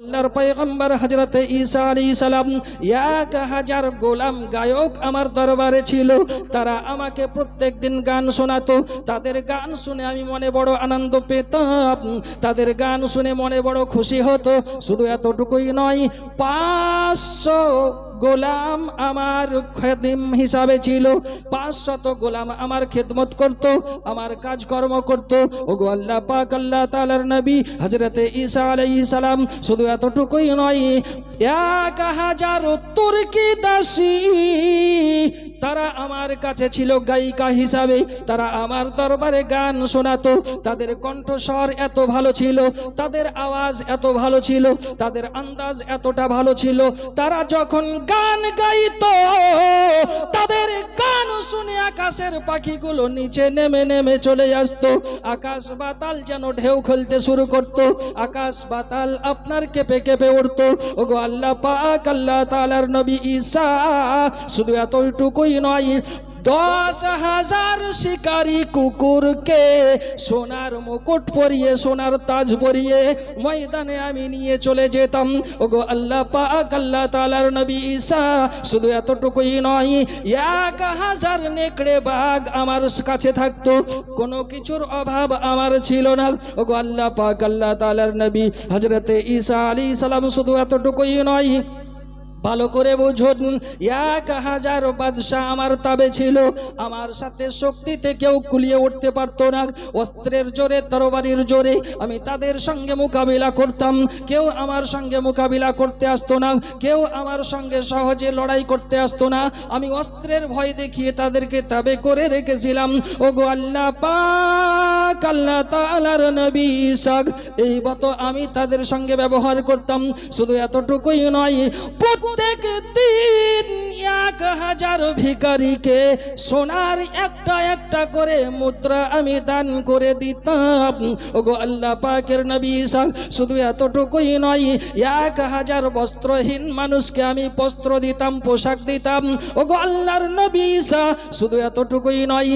আল্লাহর পয়গম্বর হজরতে ঈসা আলী সালাম এক হাজার গোলাম গায়ক আমার দরবারে ছিল। তারা আমাকে প্রত্যেক দিন গান শোনাতো। তাদের গান শুনে আমি মনে বড় আনন্দ পেতাম। তাদের গান শুনে মনে বড় খুশি হতো। শুধু এতটুকুই নয়, পাঁচশো গোলাম আমার খেদিম হিসাবে ছিল। পাঁচ শত গোলাম আমার খেদমত করত, আমার কাজকর্ম করত। ও গো আল্লাহ পাক, আল্লাহ তাআলার নবী হযরতে ঈসা আলাই সালাম শুধু এতটুকুই নয় এক হাজার তুর্কি দাসী। তারা আমার কাছে ছিল গায়িকা হিসাবে। তারা আমার দরবারে গান শোনাতো। তাদের কণ্ঠস্বর এত ভালো ছিল, তাদের আওয়াজ এত ভালো ছিল, তাদের আন্দাজ এতটা ভালো ছিল। তারা যখন গান গাইতো, তাদের গান শুনে আকাশের পাখিগুলো নিচে নেমে নেমে চলে আসতো। আকাশ বাতাল যেন ঢেউ খেলতে শুরু করত। আকাশ বাতাল আপনার কেঁপে কেঁপে উঠতো। ওগো আল্লাহ পাক আল্লাহ তালার নবী ঈসা শুধু এতটুকুই নয় দশ হাজার শিকারী কুকুরকে সোনার মুকুট পরিয়ে, সোনার তাজ পরিয়ে ময়দানে আমি নিয়ে চলে যেতাম। ওগো আল্লাহ পাক, আল্লাহ তাআলার নবী ঈসা শুধু এতটুকুই নয়, এক হাজার নেকড়ে বাঘ আমার কাছে থাকতো। কোনো কিছুর অভাব আমার ছিল না। ওগো আল্লাহ পাক, আল্লাহ তাআলার নবী হযরতে ঈসা আলাইহিস সালাম শুধু এতটুকুই নয় ভালো করে বুঝুন, এক হাজার বাদশাহ আমার তাবে ছিল। আমার সাথে শক্তিতে কেউ কুলিয়ে উঠতে পারতো না। অস্ত্রের জোরে, তরবারির জোরে আমি তাদের সঙ্গে মোকাবিলা করতাম। কেউ আমার সঙ্গে মোকাবিলা করতে আসতো না। কেউ আমার সঙ্গে সহজে লড়াই করতে আসতো না। আমি অস্ত্রের ভয় দেখিয়ে তাদেরকে তাবে করে রেখেছিলাম। ও গো আল্লাহ পাক, আল্লাহ তাআলার নবী ইসাক, এই মতো আমি তাদের সঙ্গে ব্যবহার করতাম। শুধু এতটুকুই নয় প্রত্যেক দিন এক হাজার ভিকারিকে সোনার একটা একটা করে মুদ্রা আমি দান করে দিতাম। ওগো আল্লাহ পাকের নবী ঈসা শুধু এতটুকুই নয়, এক হাজার বস্ত্রহীন মানুষকে আমি বস্ত্র দিতাম, পোশাক দিতাম। ওগো আল্লাহর নবী ঈসা শুধু এতটুকুই নয়,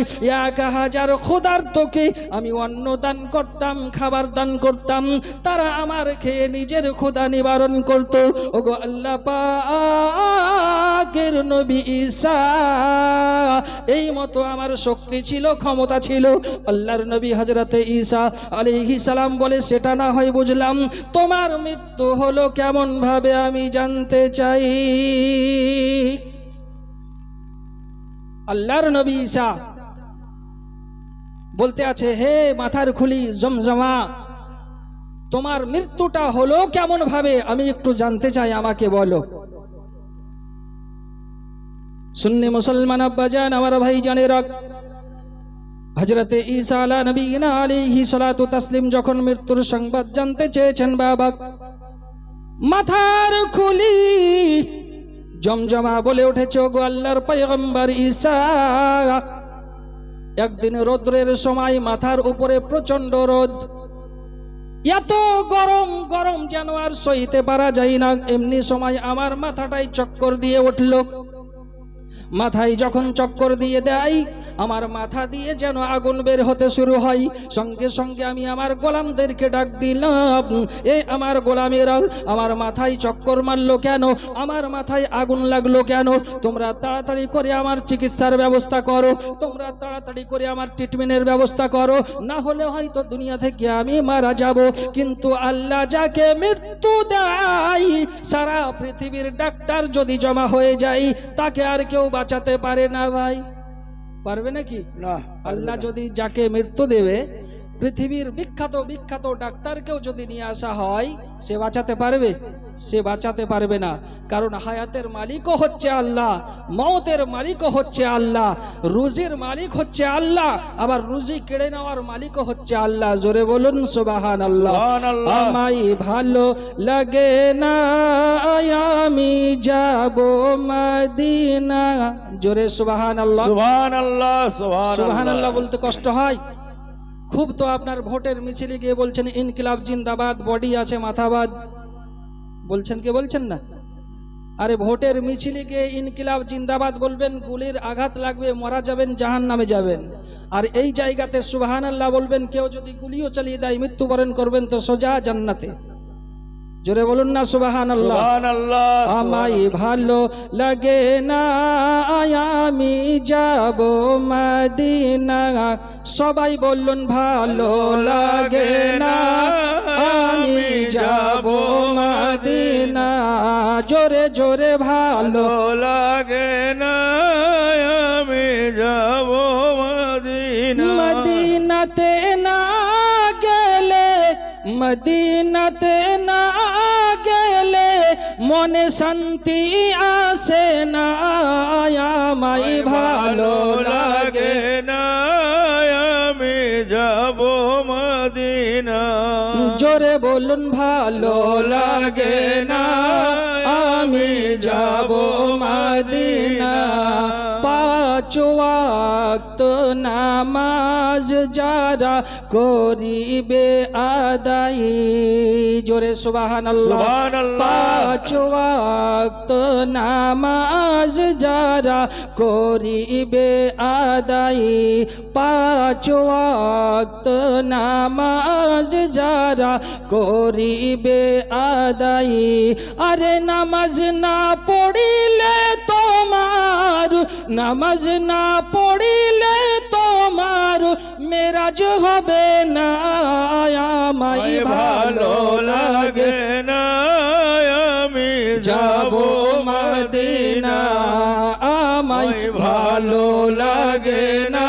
এক হাজার ক্ষুধার্তকে আমি অন্ন দান করতাম, খাবার দান করতাম। তারা আমার খেয়ে নিজের ক্ষুধা নিবারণ করত। ওগো আল্লাহ পাকের নবী ঈসা, এই মতো আমার শক্তি ছিল, ক্ষমতা ছিল। আল্লাহর নবী হজরতে ঈসা আলাইহিস সালাম বলে, সেটা না হয় বুঝলাম, তোমার মৃত্যু হলো কেমন ভাবে আমি জানতে চাই? আল্লাহর নবী ঈসা বলতে আছে, হে মাথার খুলি জমজমা, তোমার মৃত্যুটা হলো কেমন ভাবে আমি একটু জানতে চাই, আমাকে বলো। সুন্নি মুসলমান আব্বাজান আমার ভাই জানে রাখ হজরতে ঈসা আলা নবীনা আলাইহি সালাতু তাসলিম যখন মৃত্যুর সংবাদ জানতে চেয়েছেন বাবা, মাথার খুলি জমজমা বলে উঠেছে গো আল্লাহর পয়গম্বর ঈসা, একদিন রৌদ্রের সময় মাথার উপরে প্রচণ্ড রোদ। এত গরম গরম যেন আর সইতে পারা যায় না। এমনি সময় আমার মাথাটাই চক্কর দিয়ে উঠল। মাথায় যখন চক্কর দিয়ে দেয় আমার মাথা দিয়ে যেন আগুন বের হতে শুরু হয়। সঙ্গে সঙ্গে আমি আমার গোলামদেরকে ডাক দিলাম, এ আমার গোলামেরা, আমার মাথায় চক্কর মারলো কেন? আমার মাথায় আগুন লাগল কেন? তোমরা তাড়াতাড়ি করে আমার চিকিৎসার ব্যবস্থা করো, তোমরা তাড়াতাড়ি করে আমার ট্রিটমেন্টের ব্যবস্থা করো। না হলে হয়তো দুনিয়া থেকে আমি মারা যাব। কিন্তু আল্লাহ যাকে মৃত্যু দেয়, সারা পৃথিবীর ডাক্তার যদি জমা হয়ে যায়, তাকে আর কেউ বাঁচাতে পারে না ভাই। পারবে নাকি? না আল্লাহ যদি যাকে মৃত্যু দেবে পৃথিবীর বিখ্যাত বিখ্যাত ডাক্তারকেও যদি নিয়ে আসা হয় সে বাঁচাতে পারবে? সে বাঁচাতে পারবে না। কারণ হায়াতের মালিকও হচ্ছে আল্লাহ মৌতের মালিকও হচ্ছে আল্লাহ রুজির মালিক হচ্ছে আল্লাহ আবার রুজি কেড়ে নেওয়ার মালিকও হচ্ছে আল্লাহ। জোরে বলুন সুবাহান আল্লাহ। আমায় ভালো লাগে না আমি যাব মদিনা। জোরে সুবাহান আল্লাহ সুবহানাল্লাহ সুবহানাল্লাহ। সুবহানাল্লাহ বলতে কষ্ট হয়? খুব তো আপনার ভোটের মিছিলে গিয়ে বলছেন, ইনকিলাব জিন্দাবাদ, বডি আছে মাথাবাদ। বলছেন কে? বলছেন না? আরে ভোটের মিছিলে গিয়ে ইনকিলাব জিন্দাবাদ বলবেন, গুলির আঘাত লাগবে, মারা যাবেন জাহান নামে যাবেন। আর এই জায়গাতে সুবহানাল্লাহ বলবেন, কেউ যদি গুলিও চালিয়ে দেয়, মৃত্যুবরণ করবেন, তো সোজা জান্নাতে। জোরে বলুন না সুবাহান আমায় ভালো লাগে না আমি যাব মদিনা সবাই বলুন ভালো লাগে না আমি যাব মদিনা জোরে জোরে ভালো লাগে না আমি যাব মদিনা মদিনাতে না গেলে মদিনাতে না মনে শান্তি আসে না আমায় ভালো লাগে না আমি যাব মদিনা জোরে বলুন ভালো লাগে না আমি যাব মদিনা পাঁচ ওয়াক্ত নামাজ যারা করিবে আদায় জোরে সুবাহান পাঁচ ওয়াক্ত নামাজ যারা করিবে আদায় পাঁচ ওয়াক্ত নামাজ যারা করিবে আদায়। আরে নামাজ না পড়িলে তোমার নামাজ না পড়িলে তোমার মেরাজ হবে না আমায় ভালো লাগে না আমি যাব মদিনা আমায় ভালো লাগে না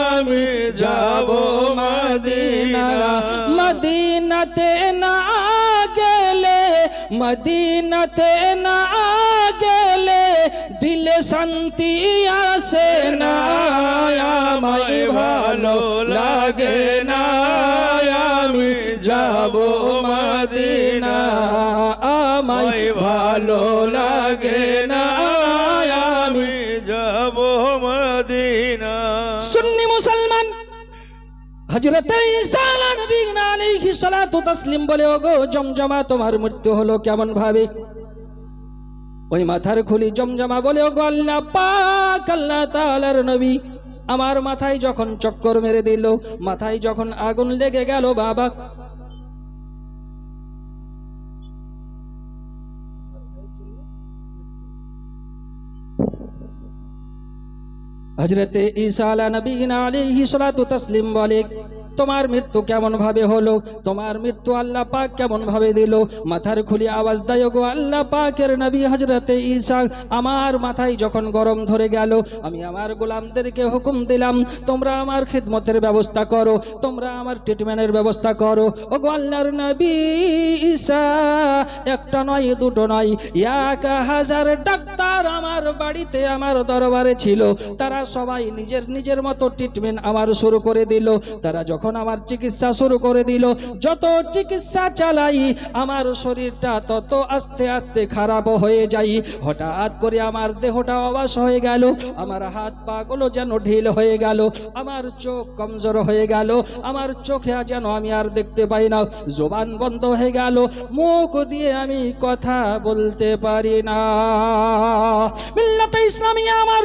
আমি যাব মদিনা। মদিনাতে না গেলে মদিনাতে না গেলে শান্তি আসে না আমায় ভালো লাগে না আমি যাব মদিনা আমায় ভালো লাগে না আমি যাব মদিনা সুন্নি মুসলমান হজরত ঈসা নবী আলাইহি সালাতু তাসলিম বলে ওগো জমজমা তোমার মৃত্যু হলো কেমন ভাবে ওই মাথার খুলি জমজমা বলে, ওগো আল্লাহ পাক, আল্লাহ তাআলার নবী। আমার মাথায় যখন চক্কর মেরে দিল, মাথায় যখন আগুন লেগে গেল, বাবা। হজরতে ঈসা আলা নবীন আলাইহি সালাতু তাসলিম বলে তোমার মৃত্যু কেমন ভাবে হলো? তোমার মৃত্যু আল্লাহ পাক কেমন ভাবে দিল? মাথার খুলি আওয়াজ দেয় গো আল্লাহ পাকের নবী হজরতে ঈসা। আমার মাথায় যখন গরম ধরে গেল, আমি আমার গোলামদেরকে হুকুম দিলাম, তোমরা আমার খিদমতের ব্যবস্থা করো, তোমরা আমার ট্রিটমেন্টের ব্যবস্থা করো। ও গো আল্লাহর নবী ঈসা, একটা নয়, দুটো নয়, এক হাজার ডাক্তার আমার বাড়িতে আমার দরবারে ছিল। তারা সবাই নিজের নিজের মতো ট্রিটমেন্ট আমার শুরু করে দিল। তারা যখন আমার চিকিৎসা শুরু করে দিল। যত চিকিৎসা চালাই, আমার শরীরটা তত আস্তে আস্তে খারাপ হয়ে যাই। হঠাৎ করে আমার দেহটা অবাস হয়ে গেল, আমার হাত পা গুলো যেন ঢিল হয়ে গেল, আমার চোখ কমজোর হয়ে গেল, আমার চোখে যেন আমি আর দেখতে পাই না। জোবান বন্ধ হয়ে গেল, মুখ দিয়ে আমি কথা বলতে পারি না। মিল্লাতে ইসলামী আমার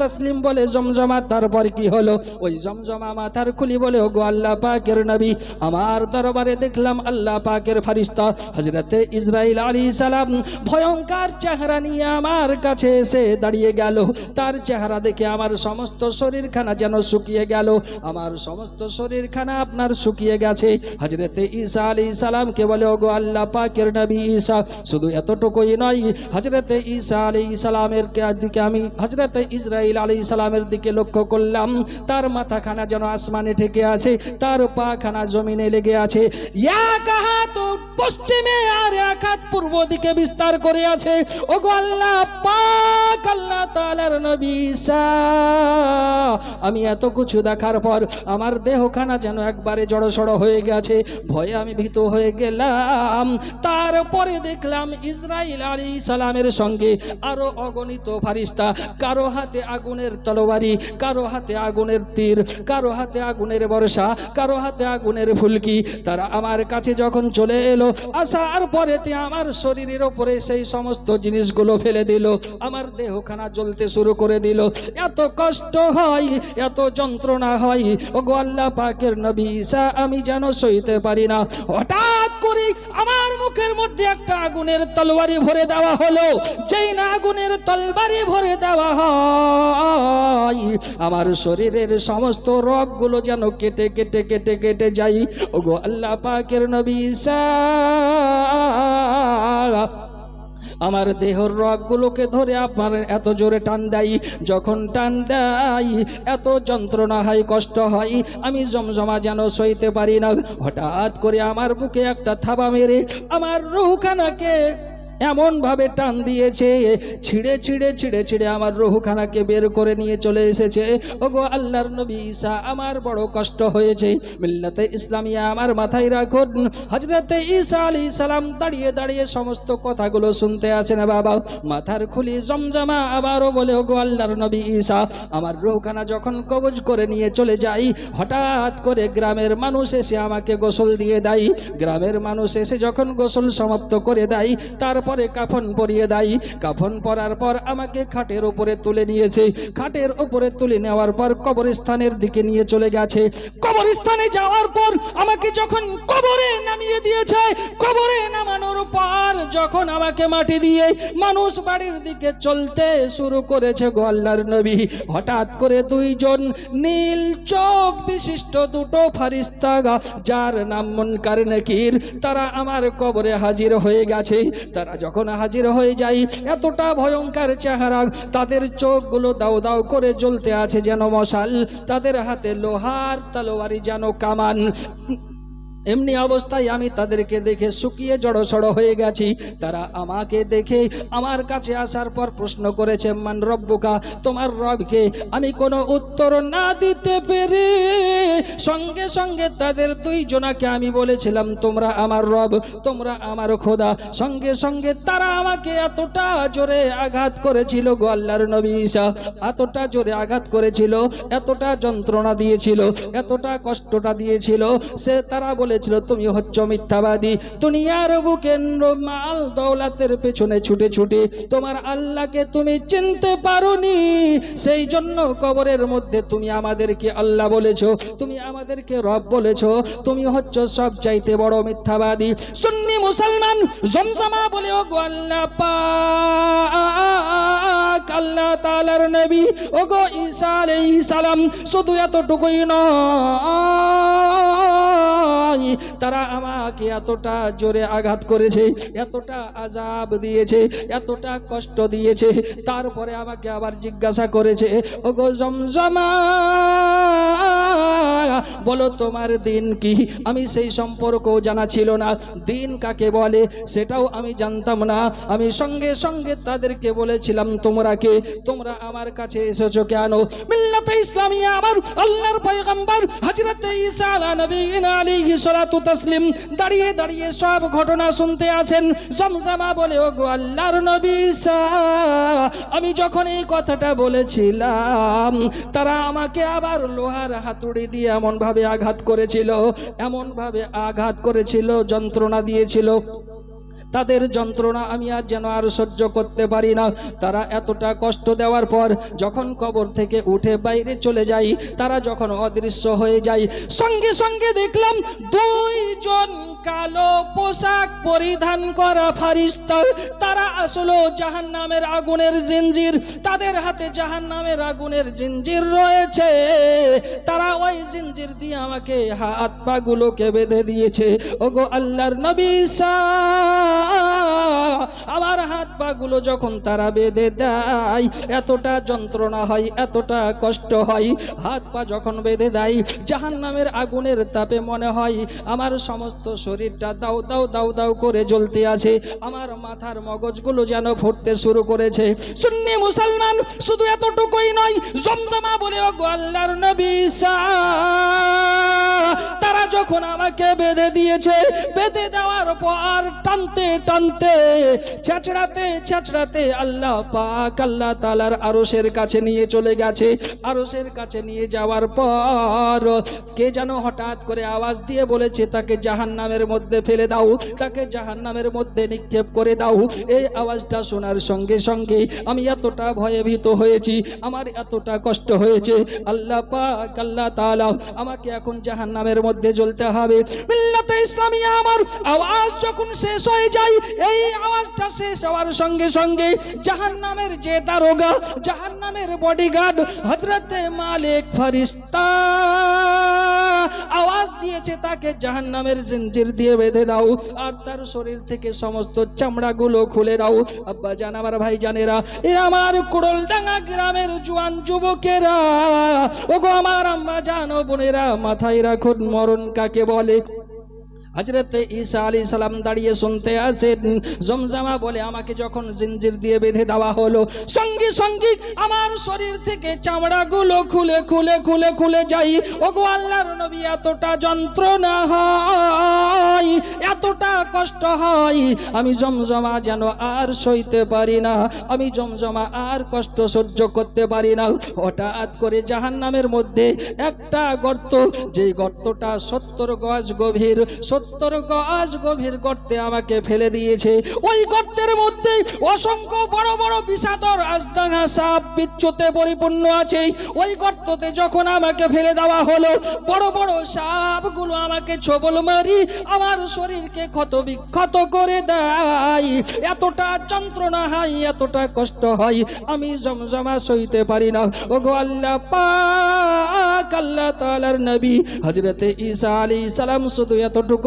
তাসলিম বলে জমজমা তারপর কি হলো, ওই জমজমা মাথার খুলি বলে, ওগো আল্লাহ পাকের নবী। আমার দরবারে দেখলাম আল্লাহ পাকের ফেরেশতা হযরতে ইসরাইল আলাইহিস সালাম। ভয়ঙ্কর চেহারা নিয়ে আমার কাছে এসে দাঁড়িয়ে গেল। তার চেহারা দেখে আমার সমস্ত শরীরখানা যেন শুকিয়ে গেল। আমার সমস্ত শরীরখানা আপনার শুকিয়ে গেছে। হজরতে ঈসা আলী সালামকে বলে, ওগো আল্লাহ পাকের নবী ঈসা, শুধু এতটুকুই নয় হজরতে ঈসা আলী সালামের দিকে আমি হজরতে ইসরাইল আলী সালামের দিকে লক্ষ্য করলাম। তার মাথাখানা যেন আসমানে ঠেকে আছে, তার পাখানা জমিনে লেগে আছে। পশ্চিমে আর এক হাত পূর্ব দিকে বিস্তার করে আছে। ওগো আল্লাহ পাক, আল্লাহ তাআলার নবী আমি এত কিছু দেখার পর আমার দেহখানা যেন একবারে জড়সড় হয়ে গেছে, ভয়ে আমি ভীত হয়ে গেলাম। তারপরে দেখলাম ইসরাইল আলী সালামের সঙ্গে আরও অগণিত ফারিস্তা, কারও হাতে আগুনের তরবারি কারও হাতে আগুনের তীর, কারও হাতে আগুনের বর্ষা, কারও হাতে আগুনের ফুলকি। তারা আমার কাছে যখন চলে এলো, আসার পরেতে আমার শরীরের ওপরে সেই সমস্ত জিনিসগুলো ফেলে দিল। আমার দেহখানা জ্বলতে শুরু করে দিল। এত কষ্ট হয়, এত যন্ত্রণা হয়। ও গো আল্লাহ পাকের নবী ঈসা, আমি যেন সইতে পারি না। হঠাৎ করে আমার মুখের মধ্যে একটা আগুনের তলবারি ভরে দেওয়া হলো। যেই না আগুনের তলবারি ভরে দেওয়া হয়, আমার শরীরের সমস্ত রগগুলো যেন কেটে কেটে কেটে কেটে যাই ও গো আল্লাহ পাকের নবী ঈসা, আমার দেহর রগগুলোকে ধরে আপনার এত জোরে টান দেয়। যখন টান দেয়, এত যন্ত্রণা হয়, কষ্ট হয়, আমি জমজমা যেন সইতে পারি না। হঠাৎ করে আমার বুকে একটা থাবা মেরে আমার রুখানাকে এমন ভাবে টান দিয়েছে, ছিঁড়ে ছিঁড়ে ছিঁড়ে ছিঁড়ে আমার রুহুখানাকে বের করে নিয়ে চলে এসেছে। ওগো আল্লাহর নবী ঈসা, আমার বড় কষ্ট হয়েছে। মিল্লাতে ইসলামিয়া আমার মাথায় রাখুন। হজরতে ঈসা আলী সালাম দাঁড়িয়ে দাঁড়িয়ে সমস্ত কথাগুলো শুনতে আসে না বাবা। মাথার খুলি জমজমা আবারও বলে, ওগো আল্লাহর নবী ঈসা, আমার রুহখানা যখন কবজ করে নিয়ে চলে যাই, হঠাৎ করে গ্রামের মানুষ এসে আমাকে গোসল দিয়ে দেয়। গ্রামের মানুষ এসে যখন গোসল সমাপ্ত করে দেয়, তারপরে কাফন পরিয়ে দেয়। কাফন পরার পর আমাকে খাটের উপরে তুলে নিয়েছে। খাটের উপরে তুলে নেওয়ার পর কবরস্থানের দিকে নিয়ে চলে গেছে। কবরস্থানে যাওয়ার পর আমাকে যখন কবরে নামিয়ে দিয়েছে, কবরে নামানোর পর যখন আমাকে মাটি দিয়ে মানুষ বাড়ির দিকে চলতে শুরু করেছে গো আল্লাহর নবী, হঠাৎ করে দুইজন নীল চোখ বিশিষ্ট দুটো ফারিস্তা যার নাম মুনকার নাকির, তারা আমার কবরে হাজির হয়ে গেছে। তারা যখন হাজির হয়ে যায়, এতটা ভয়ঙ্কর চেহারা, তাদের চোখগুলো দাও দাও করে জ্বলতে আছে যেন মশাল, তাদের হাতে লোহার তলোয়ারি যেন কামান এমনি অবস্থায় আমি তাদেরকে দেখে শুকিয়ে জড়সড় হয়ে গেছি। তারা আমাকে দেখে আমার কাছে আসার পর প্রশ্ন করেছে, মান রব্বুকা, তোমার রবকে আমি কোনো উত্তর না দিতে পেরে। সঙ্গে সঙ্গে তাদের দুইজনাকে আমি বলেছিলাম, তোমরা আমার রব, তোমরা আমার খোদা। সঙ্গে সঙ্গে তারা আমাকে এতটা জোরে আঘাত করেছিল গো আল্লাহর নবী ঈসা। এতটা জোরে আঘাত করেছিল, এতটা যন্ত্রণা দিয়েছিল, এতটা কষ্টটা দিয়েছিল। সে তারা বলেছিল, তুমি হচ্ছ মিথ্যাবাদী। দুনিয়ার বুকে ন- মাল দৌলাতের পেছনে ছুটে ছুটে তোমার আল্লাহকে তুমি চিনতে পারোনি। সেই জন্য কবরের মধ্যে তুমি আমাদেরকে আল্লাহ বলেছ, তুমি আমাদেরকে রব বলেছ, তুমি হচ্ছ সব চাইতে বড় মিথ্যাবাদী। সুন্নি মুসলমান, জমজমা বলে ও গো আল্লাহ পাক, আল্লাহ তাআলার নবী ও গো ঈসা আলাইহিস সালাম, শুধু এতটুকুই নয় তারা আমাকে এতটা জোরে আঘাত করেছে, এতটা আজাব দিয়েছে, এতটা কষ্ট দিয়েছে, তারপরে আমাকে আবার জিজ্ঞাসা করেছে ও গো জমজমা, বলো তোমার দিন কি? আমি সেই সম্পর্ক জানা ছিল না। দিন কাকে বলে সেটাও আমি জানতাম না। আমি সঙ্গে সঙ্গে তাদেরকে বলেছিলাম, তোমরা কে? তোমরা আমার কাছে এসেছ কেন? মিল্লাতে ইসলামিয়া আমার আল্লাহর পয়গম্বর হযরত ঈসা আলা নবীনা আলাইহি সালাতু তাসলিম, দাঁড়িয়ে দাঁড়িয়ে সব ঘটনা শুনতে আছেন। জমজামা বলে ও গো আল্লাহর নবী আমি যখন এই কথাটা বলেছিলাম, তারা আমাকে আবার লোহার হাতুড়ি দিয়ে এমন ভাবে আঘাত করেছিল এমন ভাবে আঘাত করেছিল, যন্ত্রণা দিয়েছিল। তাদের যন্ত্রণা আমি আর যেন আর সহ্য করতে পারি না। তারা এতটা কষ্ট দেওয়ার পর যখন কবর থেকে উঠে বাইরে চলে যাই, তারা যখন অদৃশ্য হয়ে যায়, সঙ্গে সঙ্গে দেখলাম দুইজন কালো পোশাক পরিধান করা ফারিস্তা। তারা আসলো জাহান নামের আগুনের জিঞ্জির তাদের হাতে জাহান নামের আগুনের জিঞ্জির রয়েছে। তারা ওই জিঞ্জির দিয়ে আমাকে হাত পা গুলোকে বেঁধে দিয়েছে। ওগো আল্লাহর নবী আমার হাত পা গুলো যখন তারা বেঁধে দেয়, এতটা যন্ত্রণা হয়, এতটা কষ্ট হয়। হাত পা যখন বেঁধে দেয় জাহান নামের আগুনের তাপে মনে হয়, আমার সমস্ত শরীরটা দাও দাও দাও দাও করে জ্বলতে আছে। আমার মাথার মগজগুলো যেন ফুটতে শুরু করেছে। সুন্নি মুসলমান, শুধু এতটুকুই নয়, জমজমা বলে আল্লাহর নবী তারা যখন আমাকে বেঁধে দিয়েছে, বেঁধে দেওয়ার পর টানতে টানতে, ছেঁচড়াতে ছেঁচড়াতে আল্লাহ পাক আল্লাহ তালার আরসের কাছে নিয়ে চলে গেছে। আরসের কাছে নিয়ে যাওয়ার পর কে যেন হঠাৎ করে আওয়াজ দিয়ে বলেছে, তাকে জাহান নামের মধ্যে ফেলে দাও, তাকে জাহান নামের মধ্যে নিক্ষেপ করে দাও। এই আওয়াজটা শোনার সঙ্গে সঙ্গে আমি এতটা ভয়ে ভীত হয়েছি, আমার এতটা কষ্ট হয়েছে। আল্লাহ পাক, আল্লাহ তাআলা আমাকে এখন জাহান নামের মধ্যে জ্বলতে হবে। মিল্লাতে ইসলামিয়া আমার আওয়াজ যখন শেষ হয়ে যায়, এই আওয়াজটা শেষ হওয়ার সঙ্গে সঙ্গে জাহান্নামের যে দারোগা জাহান নামের বডিগার্ড হজরতে মালিক ফরিস্তা আওয়াজ দিয়েছে তাকে জাহান্নামের জিঞ্জির দিয়ে বেঁধে দাও, আর তার শরীর থেকে সমস্ত চামড়া গুলো খুলে দাও। আব্বা জান, আমার ভাই জানেরা, এ আমার কুড়লডাঙ্গা গ্রামের জোয়ান যুবকেরা। ওগো আমার আম্মা জানো বোনেরা, মাথায় রাখুন, মরণ কাকে বলে? হজরতে ঈসা আলী সালাম দাঁড়িয়ে শুনতে আছেন জমজামা বলে, আমাকে যখন জিঞ্জির দিয়ে বেঁধে দেওয়া হলো, সঙ্গে সঙ্গে আমার শরীর থেকে চামড়াগুলো খুলে খুলে খুলে খুলে যাই ওগো আল্লাহর নবী, এতটা যন্ত্রণা হয়, এতটা কষ্ট হয়। আমি জমজমা যেন আর সইতে পারি না, আমি জমজমা আর কষ্ট সহ্য করতে পারি না। হঠাৎ করে জাহান্নামের মধ্যে একটা গর্ত, যেই গর্তটা সত্তর গজ গভীর সত্তর গজ গভীর গর্তে আমাকে ফেলে দিয়েছে। ওই গর্তের মধ্যে অসংখ্য বড় বড় বিষাদর আজদাঙ্গা সাপ বিচ্ছুতে পরিপূর্ণ আছে। ওই গর্ততে যখন আমাকে ফেলে দেওয়া হলো, বড় বড় সাপগুলো আমাকে ছবল মারি, আমার শরীরকে ক্ষত বিক্ষত করে দেয়। এতটা যন্ত্রণা হয়, এতটা কষ্ট হয়, আমি জমজমা সইতে পারি না। ও গো আল্লাহ পাক, আল্লাহ তাআলার নবী, হযরতে ঈসা আলাইহিস সালাম শুধু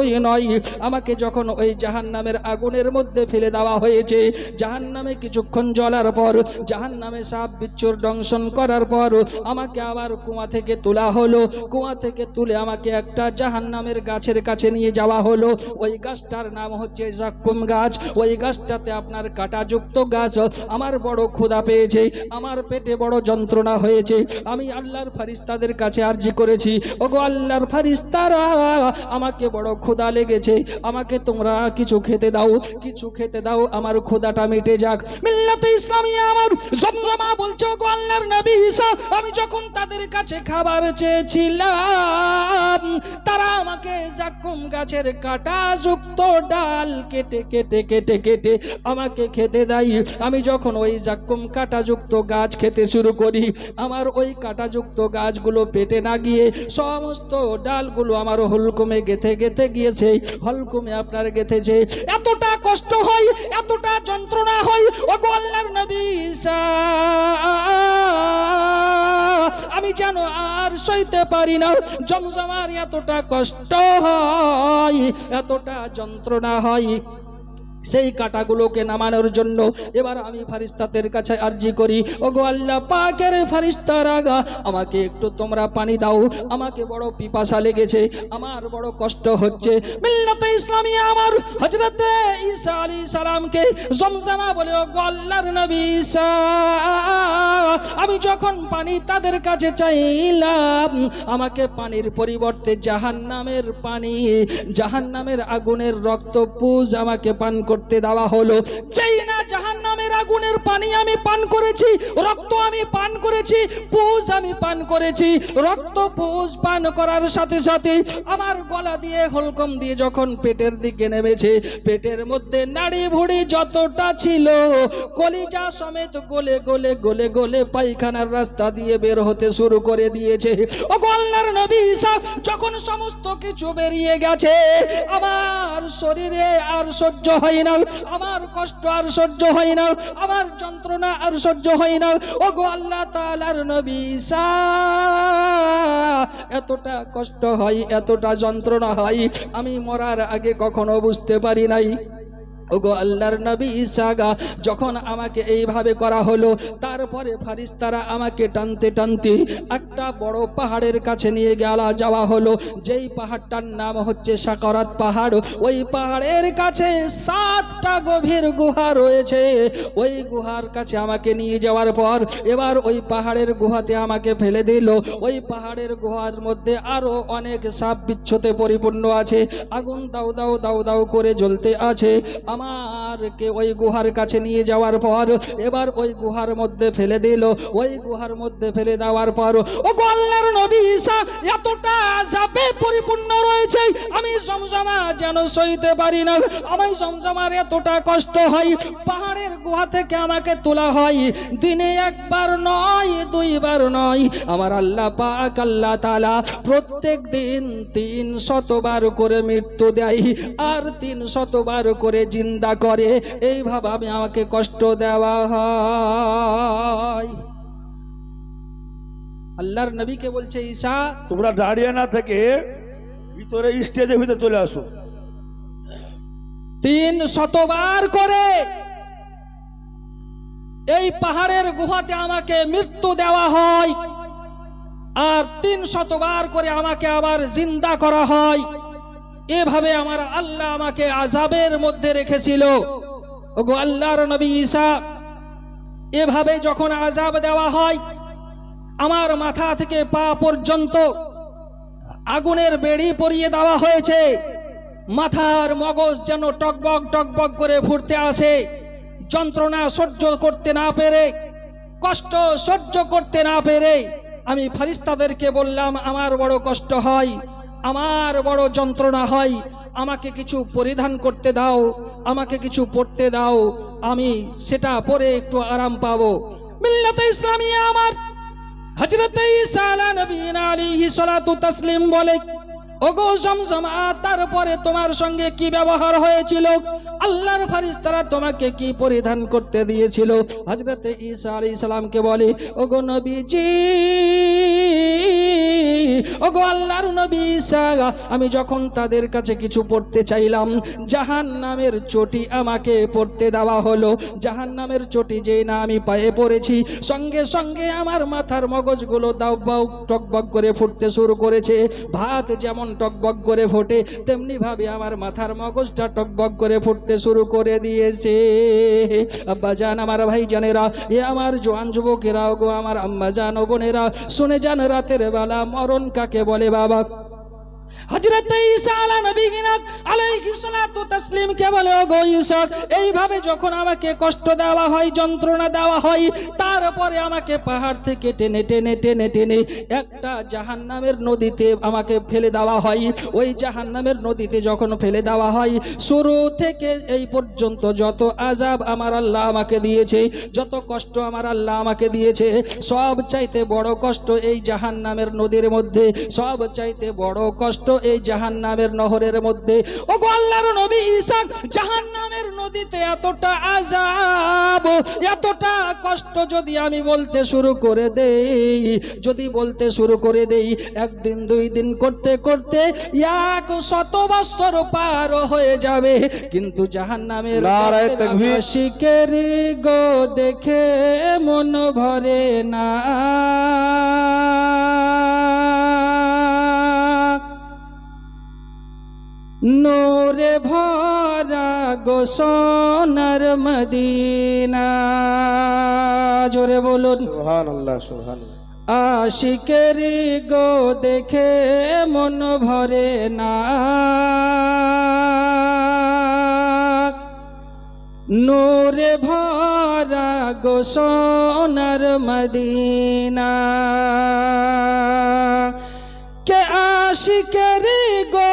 এতটুকুই নয়, আমাকে যখন ওই জাহান্নামের আগুনের মধ্যে ফেলে দেওয়া হয়েছে, জাহান্নামে কিছুক্ষণ জ্বলার পর, জাহান্নামে সাপ বিচ্ছুর দংশন করার পর, আমাকে আবার কুয়া থেকে তোলা হলো। কুয়া থেকে তুলে আমাকে একটা জাহান্নামের গাছের কাছে নিয়ে যাওয়া হলো। ওই গাছটার নাম হচ্ছে জাক্কুম গাছ। ওই গাছটাতে আপনার কাঁটাযুক্ত গাছ। আমার বড় ক্ষুধা পেয়েছে। আমার পেটে বড় যন্ত্রণা হয়েছে। আমি আল্লাহর ফারিস্তাদের কাছে আর্জি করেছি। ওগো আল্লাহর ফারিস্তারা আমাকে বড় লেগেছে, আমাকে তোমরা কিছু খেতে দাও, কিছু খেতে দাও, আমার ক্ষুধাটা মিটে যাক। মিল্লাতে ইসলামিয়া আমার জমজমা বলছে, ওগো আল্লাহর নবী ঈসা, আমি যখন তাদের কাছে খাবার চেয়েছিলাম, তারা আমাকে জাকুম গাছের কাটা যুক্ত ডাল কেটে কেটে কেটে কেটে আমাকে খেতে দেয়। আমি যখন ওই জাকুম কাটাযুক্ত গাছ খেতে শুরু করি, আমার ওই কাটাযুক্ত গাছগুলো পেটে না গিয়ে সমস্ত ডালগুলো আমার হলকমে গেথে গেথে গিয়েছে হলকুমে আপনার গেথেছে। এতটা কষ্ট হয়, এতটা যন্ত্রণা হয় ও আল্লাহর নবী আমি যেন আর সইতে পারি না, জমজমার এতটা কষ্ট হয়, এতটা যন্ত্রণা হয়। সেই কাটাগুলোকে নামানোর জন্য এবার আমি ফারিস্তাদের কাছে আর্জি করি ও গো আল্লাহ পাকের ফারিস্তার আগা আমাকে একটু তোমরা পানি দাও, আমাকে বড় পিপাসা লেগেছে, আমার বড় কষ্ট হচ্ছে। মিল্লাতে ইসলামী আমার হজরতে ঈসা আলী সালামকে জমজামা বলে ও গো আল্লাহর নবী ঈসা, আমি যখন পানি তাদের কাছে চাইলাম, আমাকে পানির পরিবর্তে জাহান্নামের পানি, জাহান্নামের আগুনের রক্ত পুজ আমাকে পান করতে দেওয়া হলো। চাই না জাহান্নামের আগুনের পানি আমি পান করেছি, রক্ত আমি পান করেছি, পুজ আমি পান করেছি। রক্ত পুজ পান করার সাথে সাথে আমার গলা দিয়ে হলকম দিয়ে যখন পেটের দিকে নেমেছে, পেটের মধ্যে নাড়ি ভুড়ি যতটা ছিল, কলিজা সমেত গলে গলে গলে গলে পায়খানার রাস্তা দিয়ে বের হতে শুরু করে দিয়েছে। ও আল্লাহর নবী ঈসা যখন সমস্ত কিছু বেরিয়ে গেছে, আমার শরীরে আর সহ্য হয় না আমার কষ্ট আর সহ্য হয় না আমার যন্ত্রণা আর সহ্য হয় না ও গো আল্লাহ তাআলার নবী এতটা কষ্ট হয়, এতটা যন্ত্রণা হয়, আমি মরার আগে কখনো বুঝতে পারি নাই। ওগো আল্লাহর নবী ইসাগা যখন আমাকে এইভাবে করা হলো, তারপরে ফারিস্তারা আমাকে টানতে টানতে একটা বড় পাহাড়ের কাছে নিয়ে গেলা, যাওয়া হলো। যেই পাহাড়টার নাম হচ্ছে সাকরাত পাহাড়। ওই পাহাড়ের কাছে সাতটা গভীর গুহা রয়েছে। ওই গুহার কাছে আমাকে নিয়ে যাওয়ার পর, এবার ওই পাহাড়ের গুহাতে আমাকে ফেলে দিল। ওই পাহাড়ের গুহার মধ্যে আরও অনেক সাপ বিচ্ছতে পরিপূর্ণ আছে। আগুন দাউ দাউ দাউ দাউ করে জ্বলতে আছে। আমার আমারকে ওই গুহার কাছে নিয়ে যাওয়ার পর, এবার ওই গুহার মধ্যে ফেলে দিল, ওই গুহার মধ্যে ফেলে দেওয়ার পর, ও গো আল্লাহর নবী ঈসা এতটা আযাবে পরিপূর্ণ রয়েছে, আমি জমজমা যেন সইতে পারি না, আমি জমজমার এতটা কষ্ট হয়, পাহাড়ের গুহা থেকে আমাকে তোলা হয়, দিনে একবার নয়, দুইবার নয়, আমার আল্লাহ পাক আল্লাহ তাআলা প্রত্যেক দিন তিন শতবার করে মৃত্যু দেয়, আর তিন শতবার করে জিন্দা করে এইভাবে আমি আমাকে কষ্ট দেওয়া হয়। আল্লাহর নবীকে বলছে ঈসা তোমরা দাঁড়িয়ে না থেকে ভিতরে স্টেজের ভিতরে চলে আসো। তিন শতবার করে এই পাহাড়ের গুহাতে আমাকে মৃত্যু দেওয়া হয় আর তিন শতবার করে আমাকে আবার জিন্দা করা হয়। এভাবে আমার আল্লাহ আমাকে আজাবের মধ্যে রেখেছিল। ওগো আল্লাহর নবী ঈসা, এভাবে যখন আজাব দেওয়া হয়, আমার মাথা থেকে পা পর্যন্ত আগুনের বেড়ি পরিয়ে দেওয়া হয়েছে। মাথার মগজ যেন টকবক টকবক করে ফুটতে আছে। যন্ত্রণা সহ্য করতে না পেরে, কষ্ট সহ্য করতে না পেরে আমি ফারিস্তাদেরকে বললাম, আমার বড় কষ্ট হয়। আমার বড় যন্ত্রণা হয়, আমাকে কিছু পরিধান করতে দাও, আমাকে কিছু পড়তে দাও, আমি সেটা পরে একটু আরাম পাবো। মিল্লাতে আমার তাসলিম বলে তারপরে তোমার সঙ্গে কি ব্যবহার হয়েছিল? আল্লাহর ফারিস্তারা তোমাকে কি পরিধান করতে দিয়েছিল? হজরত ঈসা আলাইহিস সালামকে বলে, ওগো নবীজি, ওগো আল্লাহর নবী ঈসা, আমি যখন তাদের কাছে কিছু পড়তে চাইলাম জাহান নামের চটি আমাকে পড়তে দেওয়া হলো। জাহান নামের চটি যে না আমি পায়ে পড়েছি, সঙ্গে সঙ্গে আমার মাথার মগজগুলো দাও বাউ টকবক করে ফুটতে শুরু করেছে। ভাত যেমন টকবক করে ফোটে তেমনি ভাবে আমার মাথার মগজটা টকবক করে ফুটতে শুরু করে দিয়েছে। আব্বা জান, আমার ভাই জানেরা এ আমার জোয়ান যুবকেরাও গো, আমার আম্মা জান ও বোনেরা, শুনে যান রাতের বেলা মরণ কাকে বলে বাবা? হযরত ঈসা আলা এইভাবে যখন আমাকে কষ্ট দেওয়া হয়, যন্ত্রণা দেওয়া হয়, তারপরে আমাকে পাহাড় থেকে টেনে টেনে টেনে টেনে একটা জাহান্নামের নদীতে আমাকে ফেলে দেওয়া হয়। ওই জাহান্নামের নদীতে যখন ফেলে দেওয়া হয়, শুরু থেকে এই পর্যন্ত যত আজাব আমার আল্লাহ আমাকে দিয়েছে, যত কষ্ট আমার আল্লাহ আমাকে দিয়েছে, সব চাইতে বড় কষ্ট এই জাহান্নামের নদীর মধ্যে, সব চাইতে বড় কষ্ট এই জাহান্নামের নহরের মধ্যে। ও গো আল্লাহর নবী ঈসা জাহান্নামের নদীতে এতটা আজাব এতটা কষ্ট যদি আমি বলতে শুরু করে দেই যদি বলতে শুরু করে দেই একদিন দুই দিন করতে করতে এক শত বৎসর পার হয়ে যাবে। কিন্তু জাহান্নামের নারায়ে তাকবীর। শিকের গো দেখে মন ভরে না। নোরে ভরা গো সোনার মদিনা। জোরে বলুন। সুবহানাল্লাহ সুবহানাল্লাহ। আশিকেরি গো দেখে মন ভরে না। নূরে ভরা গো সোনার মদিনা। কে আশিকেরি গো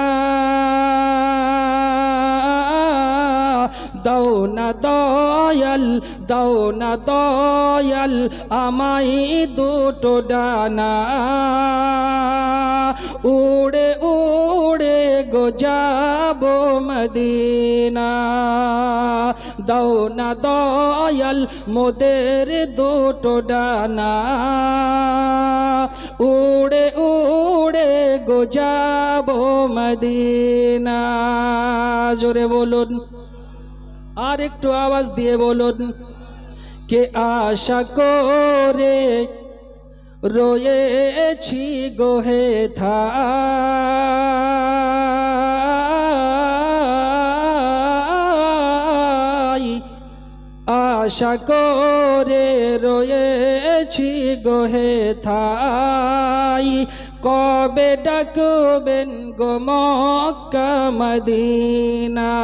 দাও না দয়াল আমাই দুটো ডানা। উড়ে উড়ে গো যাব মদিনা। দাও না দয়াল মোদের দুটো ডানা। উড়ে উড়ে গো যাব মদিনা। জোরে বলুন। আর একটু আওয়াজ দিয়ে বলুন। কে আশা করে রয়েছি গোহে থাই? আশা করে রয়েছি গোহে থাই। কবে ডাকবেন গো মক্কা মদিনাই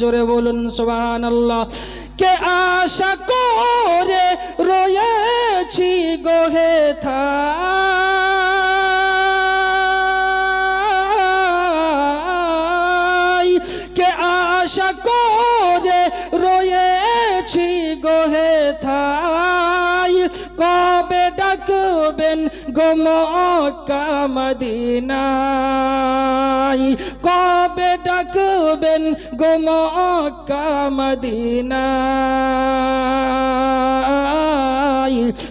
জোরে বলুন, সুবহানাল্লাহ। কে আশা করে রয়েছি গোহে থাই। কে আশা করে রয়েছি গোহে থাই। কবে ডাকবেন গোমকা মদিনাই কবে ডাকবেন মদিনাই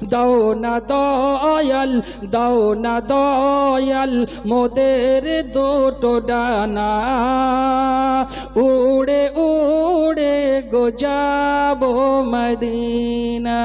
দাও না দয়াল, দাও না দয়াল, মোদের দুটো ডানা। উড়ে উড়ে গো যাব মদিনা।